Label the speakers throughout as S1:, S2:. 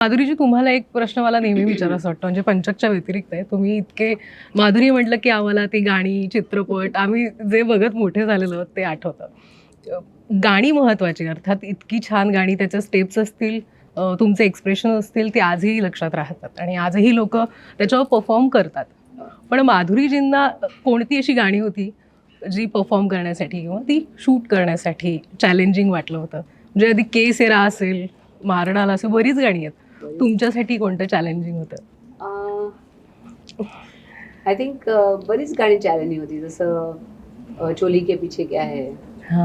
S1: माधुरीजी तुम्हाला एक प्रश्न मला नेहमी विचारायचा वाटतो. म्हणजे पंचकच्या व्यतिरिक्त आहे. तुम्ही इतके माधुरी म्हटलं की आम्हाला ती गाणी चित्रपट आम्ही जे बघत मोठे झालेलो आहोत ते आठवतं. गाणी महत्वाची अर्थात इतकी छान गाणी त्याच्या स्टेप्स असतील तुमचे एक्सप्रेशन असतील ते आजही लक्षात राहतात. आणि आजही लोक त्याच्यावर परफॉर्म करतात. पण माधुरीजींना कोणती अशी गाणी होती जी परफॉर्म करण्यासाठी किंवा ती शूट करण्यासाठी चॅलेंजिंग वाटलं होतं? म्हणजे आधी के सेरा असेल मारणाला असेल बरीच गाणी आहेत. तुमच्यासाठी कोणतं चॅलेंजिंग होतं?
S2: आय थिंक बरीच गाणी चॅलेंजिंग होती. जसं चोली के पीछे क्या है?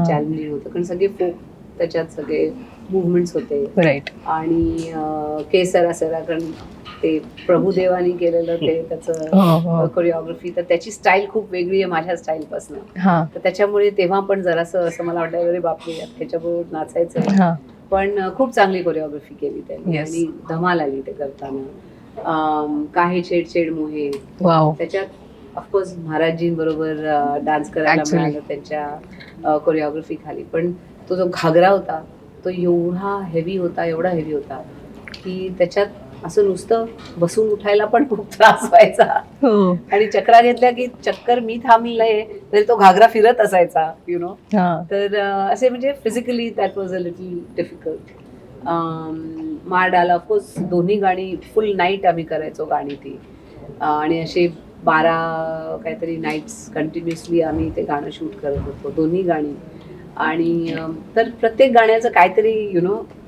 S2: चॅलेंजिंग होतं. कारण सगळे फोक त्याच्यात सगळे मुवमेंट्स होते.
S1: राईट
S2: आणि केसरा सरा कारण ते प्रभुदेवानी केलेलं ते
S1: हो,
S2: त्याचं
S1: हो.
S2: कोरिओग्राफी तर त्याची स्टाईल खूप वेगळी आहे माझ्या स्टाईलपासून
S1: हा.
S2: तर त्याच्यामुळे तेव्हा पण जरासं असं मला वाटलं अरे बापरे ह्याच्याबरोबर नाचायचं
S1: हा.
S2: पण खूप चांगली कोरिओग्राफी केली त्यांनी
S1: Yes.
S2: आणि धमाल आली ते करताना काही छेड छेड मोहे
S1: वाव
S2: त्याच्यात ऑफकोर्स महाराजजींबरोबर डान्स करायला
S1: Actually.
S2: मिळालं त्यांच्या कोरिओग्राफी खाली पण तो जो घागरा होता तो एवढा हेवी होता एवढा हेवी होता की त्याच्यात असं नुसतं बसून उठायला पण खूप त्रास व्हायचा.
S1: हो.
S2: आणि चक्रा घेतल्या की चक्कर मी थांबलंय तरी तो घागरा फिरत असायचा यु नो तर असे म्हणजे physically that was a little difficult मार डाला ऑफकोर्स दोन्ही गाणी फुल नाईट आम्ही करायचो गाणी ती. आणि असे बारा काहीतरी नाईट्स कंटिन्युअसली आम्ही ते गाणं शूट करत होतो दोन्ही गाणी. आणि तर प्रत्येक गाण्याचं काहीतरी यु नो